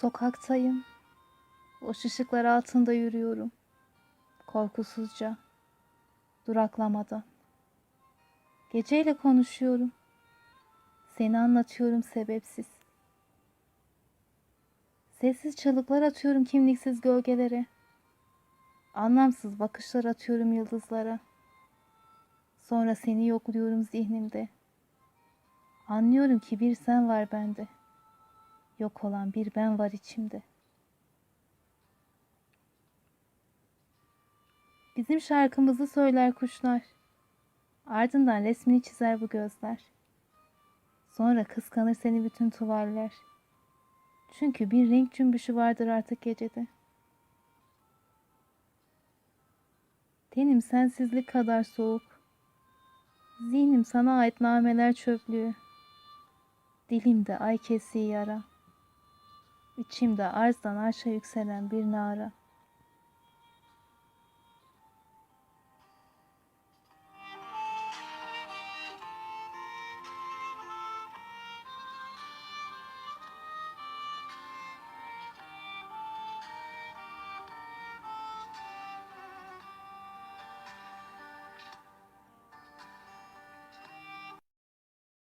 Sokaktayım. Boş ışıklar altında yürüyorum. Korkusuzca. Duraklamadan. Geceyle konuşuyorum. Seni anlatıyorum sebepsiz. Sessiz çığlıklar atıyorum kimliksiz gölgelere. Anlamsız bakışlar atıyorum yıldızlara. Sonra seni yokluyorum zihnimde. Anlıyorum ki bir sen var bende. Yok olan bir ben var içimde. Bizim şarkımızı söyler kuşlar. Ardından resmini çizer bu gözler. Sonra kıskanır seni bütün tuvaller. Çünkü bir renk cümbüşü vardır artık gecede. Tenim sensizlik kadar soğuk. Zihnim sana ait nameler çöplüğü. Dilimde ay kesiği yara. İçimde arzdan arşa yükselen bir nara.